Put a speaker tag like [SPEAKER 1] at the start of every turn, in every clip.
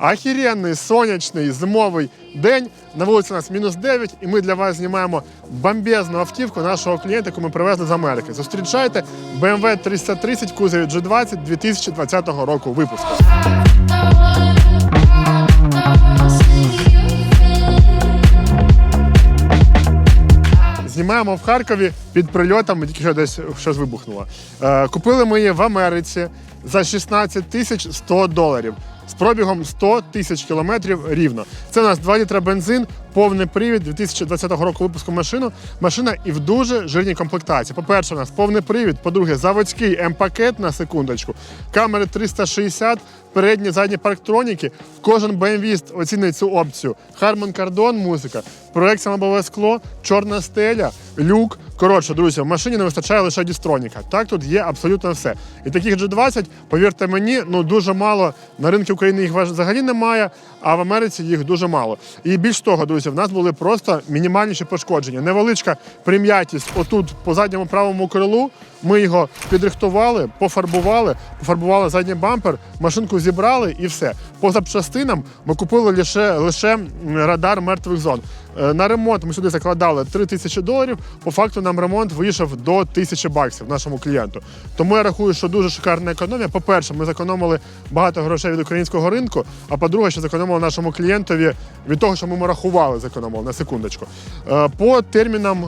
[SPEAKER 1] Ахіренний сонячний зимовий день. На вулиці у нас мінус 9, і ми для вас знімаємо бомбезну автівку нашого клієнта, яку ми привезли з Америки. Зустрічайте BMW 330 в кузові G20 2020 року випуску. Знімаємо в Харкові під прильотом, тільки що десь щось вибухнуло. Е, купили ми її в Америці за 16 тисяч 100 доларів з пробігом 100 тисяч кілометрів рівно. Це у нас 2 літра бензин, повний привід 2020 року випуску машину. Машина і в дуже жирній комплектації. По-перше, у нас повний привід, по-друге, заводський М-пакет на секундочку, камери 360, передні задні парктроніки. Кожен BMW оцінить цю опцію. Harman Kardon музика, проекція лобове скло, чорна стеля, люк. Коротше, друзі, в машині не вистачає лише дістроніка. Так тут є абсолютно все. І таких G20, повірте мені, ну дуже мало. На ринку України їх взагалі немає, а в Америці їх дуже мало. І більш того, друзі, в нас були просто мінімальніші пошкодження. Невеличка прим'ятість отут по задньому правому крилу. Ми його підрихтували, пофарбували, пофарбували задній бампер, машинку зібрали і все. По запчастинам ми купили лише, лише радар мертвих зон. Е, На ремонт ми сюди закладали 3 тисячі доларів. По факту нам ремонт вийшов до тисячі баксів нашому клієнту. Тому я рахую, що дуже шикарна економія. По-перше, ми зекономили багато грошей від українського ринку. А по-друге, що зекономили нашому клієнтові від того, що ми йому рахували, зекономили на секундочку. Е, По термінам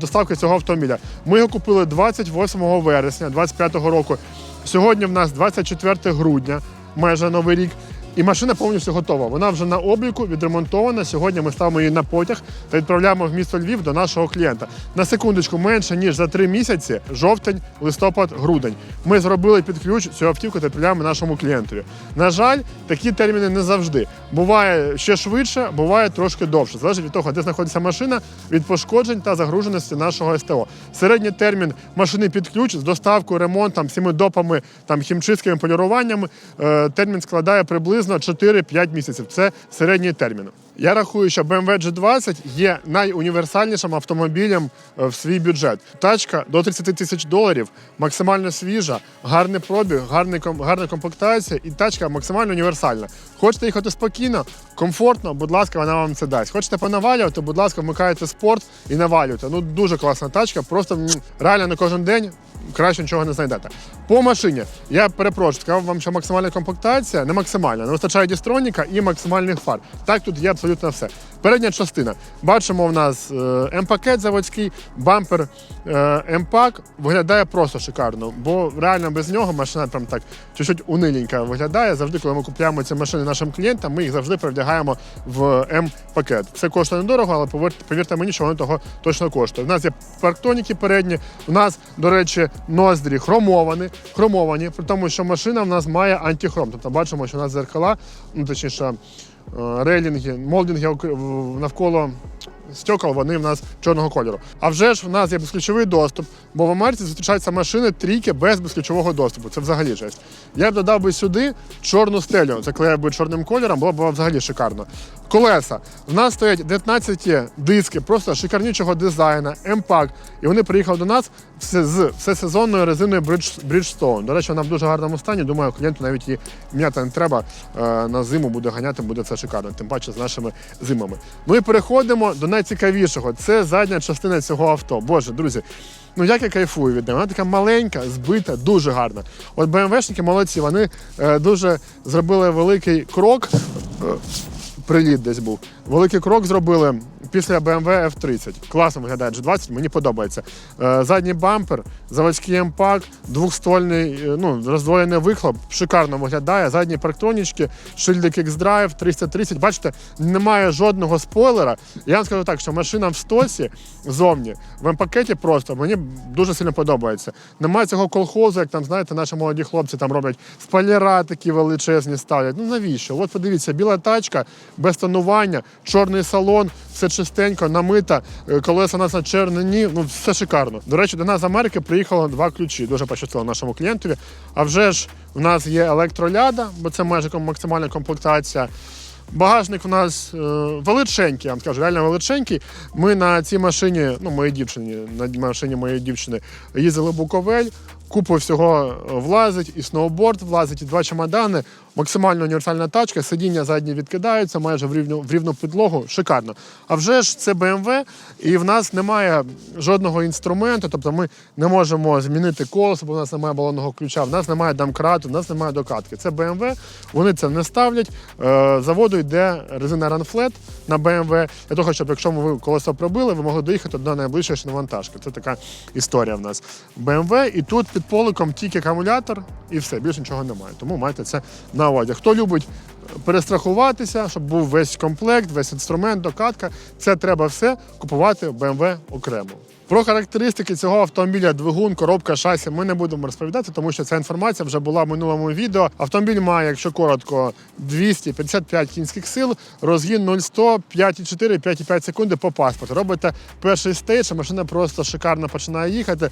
[SPEAKER 1] доставки цього автомобіля ми його купили 28 вересня 2025 року. Сьогодні в нас 24 грудня, майже новий рік. І машина повністю готова. Вона вже на обліку, відремонтована. Сьогодні ми ставимо її на потяг та відправляємо в місто Львів до нашого клієнта. На секундочку, менше ніж за три місяці, жовтень, листопад, грудень. Ми зробили під ключ цю автівку та відправляємо нашому клієнтові. На жаль, такі терміни не завжди. Буває ще швидше, буває трошки довше. Залежить від того, де знаходиться машина, від пошкоджень та загруженості нашого СТО. Середній термін машини під ключ з доставкою, ремонтом, всіми допами, там хімчистками, поліруваннями. е, термін складає приблизно 4-5 місяців. Це середній термін. Я рахую, що BMW G20 є найуніверсальнішим автомобілем е, в свій бюджет. Тачка до 30 тисяч доларів, максимально свіжа, гарний пробіг, гарний, гарна комплектація і тачка максимально універсальна. Хочете їхати спокійно, комфортно, будь ласка, вона вам це дасть. Хочете понавалювати, будь ласка, вмикаєте спорт і навалюєте. Ну дуже класна тачка, просто реально на кожен день краще нічого не знайдете. По машині я перепрошую, сказав вам, що максимальна комплектація не максимальна, не вистачає дістроніка і максимальних фар. Так тут є абсолютно все. Передня частина. Бачимо, в нас е, М-пакет заводський, бампер е, М-пак виглядає просто шикарно, бо реально без нього машина прям так чуть-чуть униленька виглядає. Завжди, коли ми купуємо ці машини нашим клієнтам, ми їх завжди перевдягаємо в М-пакет. Це коштує недорого, але повірте, мені, що воно того точно коштує. У нас є парктоніки передні, у нас, до речі, ноздрі хромовані, хромовані, при тому, що машина в нас має антихром. Тобто бачимо, що у нас зеркала, ну точніше, е, рейлінги, молдинги навколо стекол, вони в нас чорного кольору. А вже ж в нас є безключовий доступ, бо в Америці зустрічаються машини трійки без безключового доступу. Це взагалі жесть. Я б додав би сюди чорну стелю, заклеїв би чорним кольором, було б взагалі шикарно. Колеса. В нас стоять 19 диски, просто шикарнічого дизайну, М-пак. І вони приїхали до нас з всесезонною резиною Bridge- Bridgestone. До речі, вона в дуже гарному стані. Думаю, клієнту навіть її міняти не треба. Е, На зиму буде ганяти, буде це шикарно, тим паче з нашими зимами. Ну і переходимо до найцікавішого. Це задня частина цього авто. Боже, друзі. Ну як я кайфую від неї. Вона така маленька, збита, дуже гарна. От БМВшники молодці, вони е, дуже зробили великий крок. Приліт десь був. Великий крок зробили після BMW F30. Класно виглядає G20, мені подобається. Е, Задній бампер, заводський емпак, двохствольний, е, ну, роздвоєний вихлоп, шикарно виглядає. Задні парктронічки, шильдик X-Drive 330. Бачите, немає жодного спойлера. Я вам скажу так, що машина в стосі зовні, в М-пакеті просто мені дуже сильно подобається. Немає цього колхозу, як там, знаєте, наші молоді хлопці там роблять спойлера такі величезні ставлять. Ну навіщо? От подивіться, біла тачка без тонування, чорний салон, все чистенько, намита, е, колеса у нас на чернині, ну все шикарно. До речі, до нас з Америки приїхало два ключі. Дуже пощастило нашому клієнтові. А вже ж у нас є електроляда, бо це майже максимальна комплектація. Багажник у нас е, величенький, я вам скажу, реально величенький. Ми на цій машині, ну, моїй дівчині, на машині моєї дівчини їздили Буковель, купу всього е, влазить, і сноуборд влазить, і два чемодани. Максимально універсальна тачка, сидіння задні відкидаються, майже в рівну, в рівну підлогу. Шикарно. А вже ж це BMW, і в нас немає жодного інструменту, тобто ми не можемо змінити колесо, бо в нас немає балонного ключа, в нас немає домкрату, в нас немає докатки. Це BMW, вони це не ставлять. Е, заводу йде резина Runflat на BMW, для того, щоб якщо ви колесо пробили, ви могли доїхати до найближчої навантажки. Це така історія в нас. BMW, і тут під поликом тільки акумулятор і все, більше нічого немає. Тому майте це на увазі. Хто любить перестрахуватися, щоб був весь комплект, весь інструмент, докатка, це треба все купувати в BMW окремо. Про характеристики цього автомобіля, двигун, коробка, шасі ми не будемо розповідати, тому що ця інформація вже була в минулому відео. Автомобіль має, якщо коротко, 255 кінських сил, розгін 0-100, 5,4, 5,5 секунди по паспорту. Робите перший стейдж, а машина просто шикарно починає їхати.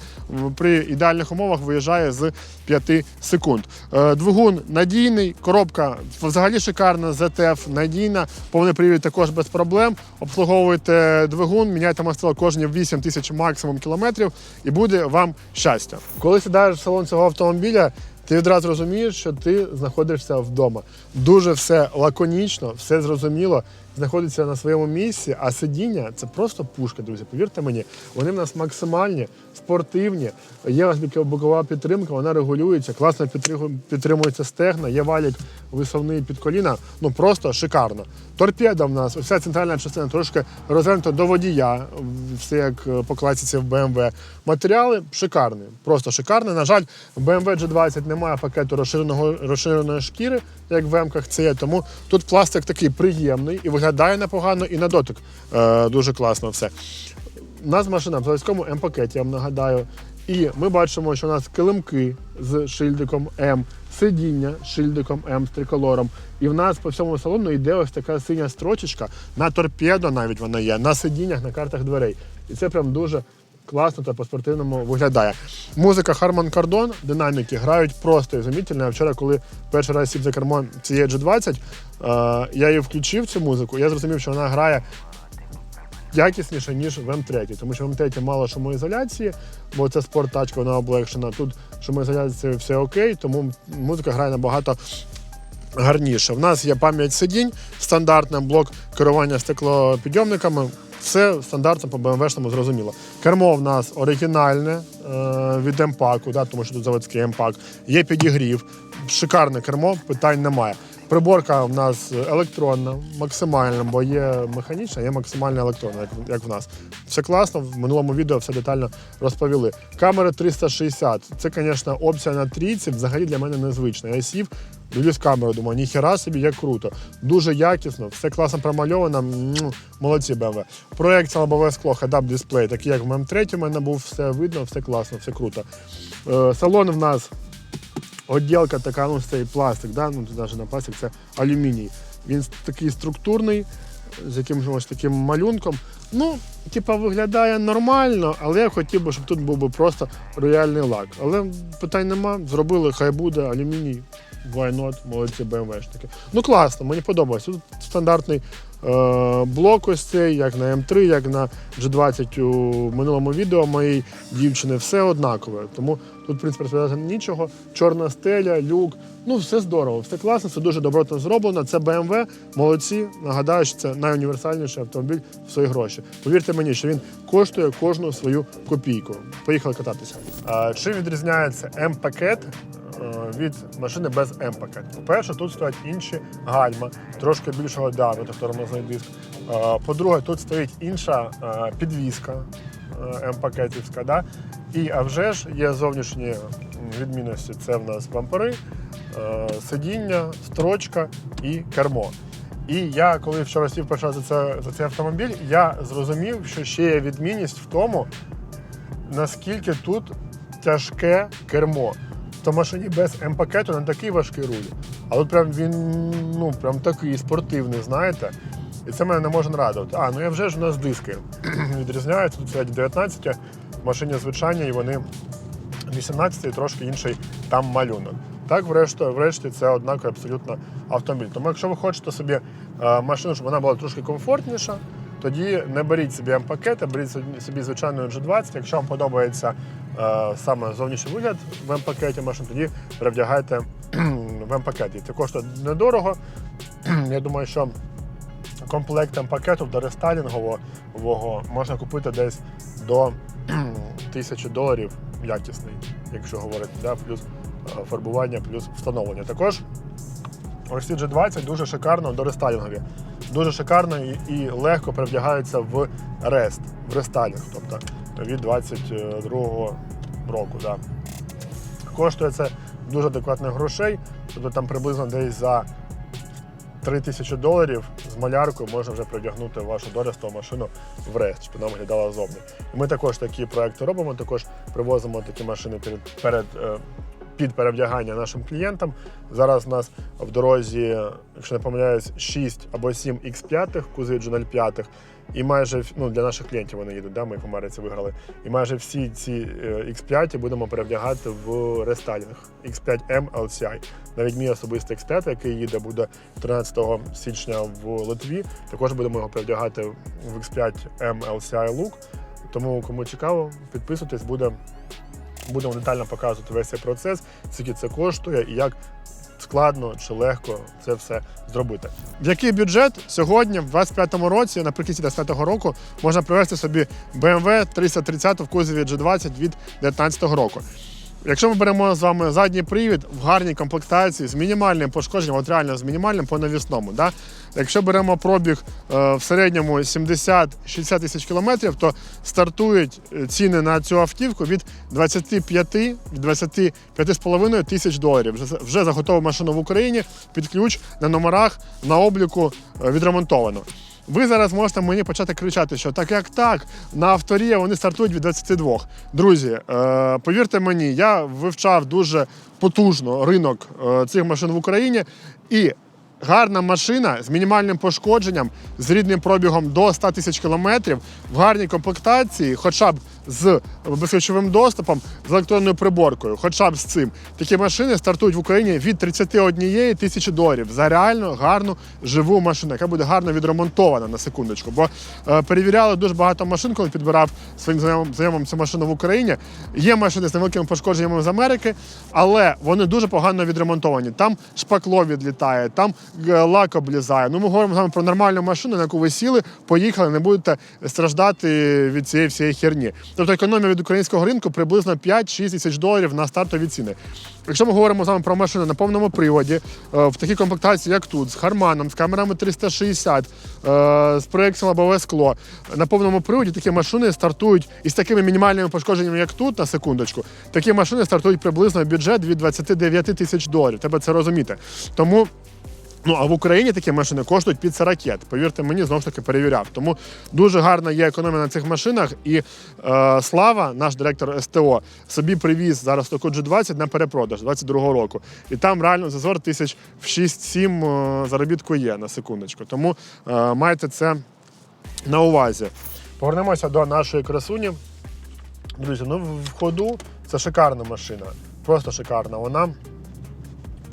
[SPEAKER 1] При ідеальних умовах виїжджає з 5 секунд. Е, Двигун надійний, коробка взагалі шикарна, ZF надійна, повний привід також без проблем. Обслуговуєте двигун, міняєте мастило кожні 8 тисяч максимум кілометрів, і буде вам щастя. Коли сідаєш в салон цього автомобіля, ти відразу розумієш, що ти знаходишся вдома. Дуже все лаконічно, все зрозуміло, знаходиться на своєму місці, а сидіння це просто пушка, друзі. Повірте мені, вони в нас максимальні, спортивні. Є ось бокова підтримка, вона регулюється, класно підтримується стегна, є валік висовний під коліна. Ну просто шикарно. Торпеда в нас, вся центральна частина трошки розвернута до водія, все як е, по класиці в BMW. Матеріали шикарні, просто шикарні. На жаль, в BMW G20 немає пакету розширеного розширеної шкіри, як в М-ках це є. Тому тут пластик такий приємний і виглядає непогано, і на дотик е, дуже класно все. У нас машина в заводському М-пакеті, я вам нагадаю. І ми бачимо, що у нас килимки з шильдиком М, сидіння з шильдиком М з триколором. І в нас по всьому салону йде ось така синя строчечка, на торпедо навіть вона є, на сидіннях, на картах дверей. І це прям дуже класно та по-спортивному виглядає. Музика Harman Kardon, динаміки грають просто ізумітельно. Я вчора, коли перший раз сів за кермо цієї G20, е, я її включив цю музику, я зрозумів, що вона грає якісніше, ніж в М3, тому що в М3 мало шумоізоляції, бо це спорттачка, вона облегшена. Тут шумоізоляція все окей, тому музика грає набагато гарніше. В нас є пам'ять сидінь, стандартний блок керування стеклопідйомниками. Все стандартно по BMW-шному зрозуміло. Кермо в нас оригінальне е, від М-паку, да, тому що тут заводський М-пак. Є підігрів, шикарне кермо, питань немає. Приборка в нас електронна, максимальна, бо є механічна, є максимальна електронна, як, як в нас. Все класно, в минулому відео все детально розповіли. Камера 360. Це, звісно, опція на трійці взагалі для мене незвична. Я сів, дивлюсь камеру, думаю, ніхера собі, як круто. Дуже якісно, все класно промальовано. М, Молодці BMW. Проекція лобове скло, head-up дисплей, такий як в М3 у мене був, все видно, все класно, все круто. Е, Салон в нас Отділка така, ну цей пластик, да? ну навіть на пластик це алюміній. Він такий структурний, з якимось ось таким малюнком. Ну, типа, виглядає нормально, але я хотів би, щоб тут був би просто рояльний лак. Але питань нема, зробили, хай буде, алюміній, why not, молодці BMW-шники. Ну класно, мені подобається. Тут стандартний блок ось цей, як на М3, як на G20 у минулому відео моєї дівчини, все однакове. Тому тут, в принципі, розповідати нічого. Чорна стеля, люк. Ну, все здорово, все класно, все дуже добротно зроблено. Це BMW, молодці. Нагадаю, що це найуніверсальніший автомобіль в свої гроші. Повірте мені, що він коштує кожну свою копійку. Поїхали кататися. А, чим відрізняється М-пакет е, від машини без М-пакету? По-перше, тут стоять інші гальма, трошки більшого діаметру тормозний диск. Е, По-друге, тут стоїть інша е, підвізка е, М-пакетівська. Да? І а вже ж є зовнішні відмінності. Це в нас бампери, е, сидіння, строчка і кермо. І я, коли вчора сів перший за, це, за цей автомобіль, я зрозумів, що ще є відмінність в тому, наскільки тут тяжке кермо. То машині без М-пакету не такий важкий руль. А тут прям він ну, прям такий спортивний, знаєте. І це мене не може радувати. А, ну я вже ж у нас диски відрізняються. Тут стоять 19 в машині звичайні, і вони 18 і трошки інший там малюнок. Так, врешті, врешті це однаковий абсолютно автомобіль. Тому якщо ви хочете собі е, машину, щоб вона була трошки комфортніша, тоді не беріть собі М-пакет, а беріть собі- звичайну G20. Якщо вам подобається е, саме зовнішній вигляд в М-пакеті машин, тоді перевдягайте в М-пакеті. Це коштує недорого. Я думаю, що комплект М-пакету до рестайлінгового можна купити десь до тисячі доларів якісний, якщо говорити, да? плюс е, фарбування, плюс встановлення. Також ось ці G20 дуже шикарно до рестайлінгові. Дуже шикарно і, і легко перевдягаються в рест, в рестайлінг, тобто від 22-го року. Да. Коштує це дуже адекватних грошей, тобто там приблизно десь за 3 тисячі доларів з маляркою можна вже привдягнути вашу дористу машину в рест, щоб вона виглядала зовні. Ми також такі проекти робимо, також привозимо такі машини перед, перед е, під перевдягання нашим клієнтам. Зараз у нас в дорозі, якщо не помиляюсь, 6 або 7 X5 кузові G05. І майже ну, для наших клієнтів вони їдуть, да? ми в Америці виграли. І майже всі ці е, X5 будемо перевдягати в рестайлінг X5M LCI. Навіть мій особистий X5, який їде, буде 13 січня в Литві. Також будемо його перевдягати в X5M LCI Look. Тому, кому цікаво, підписуйтесь, буде, будемо детально показувати весь цей процес, скільки це коштує і як складно чи легко це все зробити. В який бюджет сьогодні, в 25-му році, наприкінці 25-го року, можна привезти собі BMW 330 в кузові G20 від 2019 року. Якщо ми беремо з вами задній привід в гарній комплектації з мінімальним пошкодженням, от реально з мінімальним по навісному. Да? Якщо беремо пробіг е, в середньому 70-60 тисяч кілометрів, то стартують е, ціни на цю автівку від 25 від 25,5 тисяч доларів. Вже за готову машину в Україні під ключ на номерах на обліку е, відремонтовано. Ви зараз можете мені почати кричати, що так як так, на авторія вони стартують від 22. Друзі, е, повірте мені, я вивчав дуже потужно ринок е, цих машин в Україні і. Гарна машина з мінімальним пошкодженням, з рідним пробігом до 100 тисяч кілометрів, в гарній комплектації, хоча б з безключовим доступом, з електронною приборкою, хоча б з цим. Такі машини стартують в Україні від 31 тисячі доларів за реально гарну живу машину, яка буде гарно відремонтована на секундочку. Бо е, перевіряли дуже багато машин, коли підбирав своїм знайомим, цю машину в Україні. Є машини з невеликими пошкодженнями з Америки, але вони дуже погано відремонтовані. Там шпакло відлітає, там е, лак облізає. Ну, ми говоримо з вами про нормальну машину, на яку ви сіли, поїхали, не будете страждати від цієї всієї херні. Тобто економія від українського ринку приблизно 5-6 тисяч доларів на стартові ціни. Якщо ми говоримо вами про машини на повному приводі, е, в такій комплектації, як тут, з Харманом, з камерами 360, е, з проекцією лобове скло, на повному приводі такі машини стартують із такими мінімальними пошкодженнями, як тут, на секундочку, такі машини стартують приблизно бюджет від 29 тисяч доларів. Треба це розуміти. Тому. Ну а в Україні такі машини коштують під 40 ракет. Повірте мені, знову ж таки перевіряв. Тому дуже гарна є економія на цих машинах. І е, Слава, наш директор СТО, собі привіз зараз таку G20 на перепродаж 22-го року. І там реально зазор тисяч в 6-7 е, заробітку є на секундочку. Тому е, майте це на увазі. Повернемося до нашої красуні. Друзі, ну в ходу це шикарна машина. Просто шикарна. Вона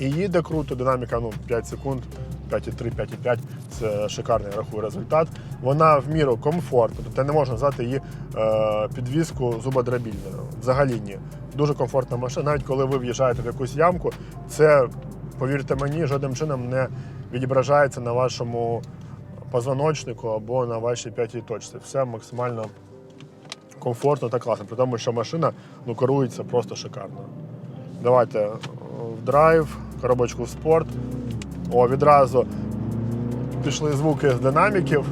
[SPEAKER 1] і їде круто, динаміка ну, 5 секунд, 5,3, 5,5 це шикарний рахую результат. Вона в міру комфортна, тобто не можна назвати її е, підвіску зубодробільною. Взагалі ні. Дуже комфортна машина. Навіть коли ви в'їжджаєте в якусь ямку, це, повірте мені, жодним чином не відображається на вашому позвоночнику або на вашій п'ятій точці. Все максимально комфортно та класно, при тому, що машина ну, керується просто шикарно. Давайте е, в драйв, коробочку в спорт. О, відразу пішли звуки з динаміків.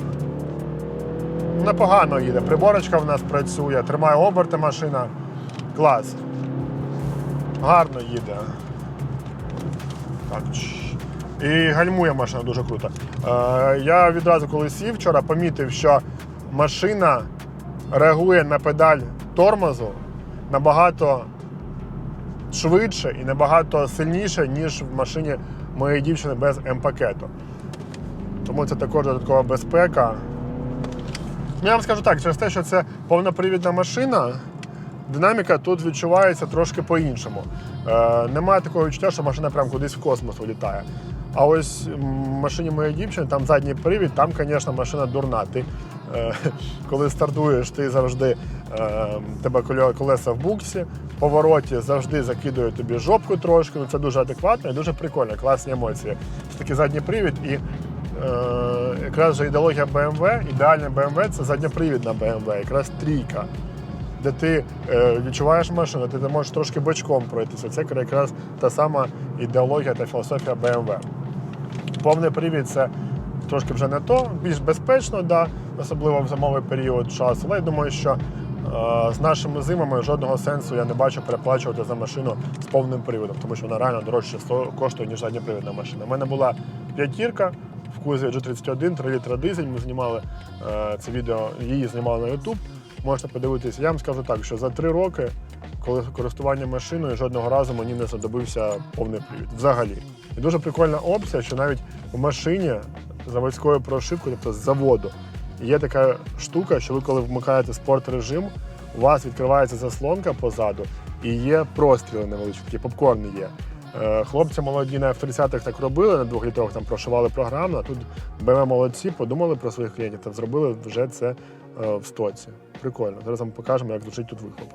[SPEAKER 1] Непогано їде. Приборочка в нас працює, тримає оберти машина. Клас. Гарно їде. Так. І гальмує машина дуже круто. Е, я відразу, коли сів вчора, помітив, що машина реагує на педаль тормозу набагато швидше і набагато сильніше, ніж в машині моєї дівчини без М-пакету. Тому це також додаткова безпека. Ну, Я вам скажу так, через те, що це повнопривідна машина, динаміка тут відчувається трошки по-іншому. Е, немає такого відчуття, що машина прям кудись в космос улітає. А ось в машині моєї дівчини, там задній привід, там, звісно, машина дурна. Ти коли стартуєш, ти завжди е, тебе колеса в буксі, в повороті завжди закидує тобі жопку трошки. Ну це дуже адекватно і дуже прикольно, класні емоції. Це такий задній привід і. Е, якраз же ідеологія BMW, ідеальна BMW це задньопривідна BMW, якраз трійка де ти е, відчуваєш машину, ти можеш трошки бочком пройтися. Це якраз та сама ідеологія та філософія BMW. Повний привід це трошки вже не то, більш безпечно, да, особливо в зимовий період часу. Але я думаю, що е, з нашими зимами жодного сенсу я не бачу переплачувати за машину з повним приводом, тому що вона реально дорожче коштує, ніж задньопривідна машина. У мене була п'ятірка в кузові G31, 3 літра дизель. Ми знімали е, це відео, її знімали на YouTube. Можете подивитися. Я вам скажу так, що за три роки, коли користування машиною, жодного разу мені не знадобився повний привід. Взагалі. І дуже прикольна опція, що навіть в машині заводською прошивкою, тобто з заводу, є така штука, що ви коли вмикаєте спорт режим, у вас відкривається заслонка позаду і є простріли невеличкі, такі попкорни є. Е, Хлопці молоді на F30-х так робили, на двохлітрових там прошивали програму, а тут БМ молодці, подумали про своїх клієнтів та зробили вже це е, в стоці. Прикольно. Зараз вам покажемо, як звучить тут вихлоп.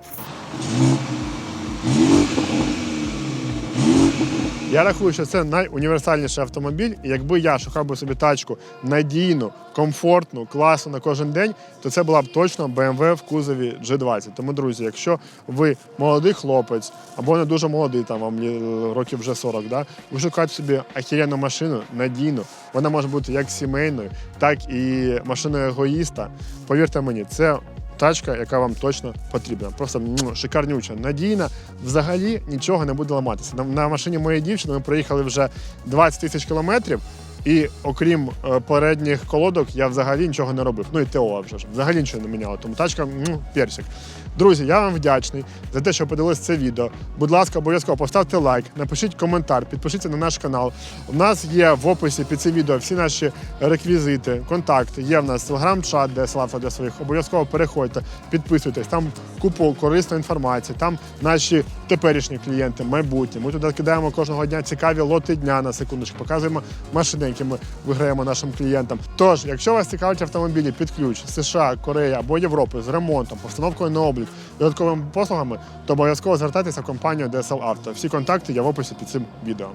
[SPEAKER 1] Я рахую, що це найуніверсальніший автомобіль. І якби я шукав би собі тачку надійну, комфортну, класну на кожен день, то це була б точно BMW в кузові G20. Тому, друзі, якщо ви молодий хлопець або не дуже молодий, там вам років вже 40, да, ви шукаєте собі ахіренну машину надійну. Вона може бути як сімейною, так і машиною егоїста. Повірте мені, це тачка, яка вам точно потрібна. Просто шикарнюча, надійна. Взагалі нічого не буде ламатися. На, на машині моєї дівчини ми проїхали вже 20 тисяч кілометрів. І окрім е, передніх колодок, я взагалі нічого не робив. Ну і ТО вже ж. Взагалі нічого не міняло. Тому тачка персик. Друзі, я вам вдячний за те, що подивилися це відео. Будь ласка, обов'язково поставте лайк, напишіть коментар, підпишіться на наш канал. У нас є в описі під цим відео всі наші реквізити, контакти. Є в нас телеграм-чат, де слава для своїх. Обов'язково переходьте, підписуйтесь. Там купу корисної інформації. Там наші теперішні клієнти, майбутні. Ми туди кидаємо кожного дня цікаві лоти дня на секундочку. Показуємо машини, які ми виграємо нашим клієнтам. Тож, якщо вас цікавлять автомобілі під ключ США, Корея або Європи з ремонтом, постановкою на облік, додатковими послугами, то обов'язково звертайтеся в компанію DSL Auto. Всі контакти є в описі під цим відео.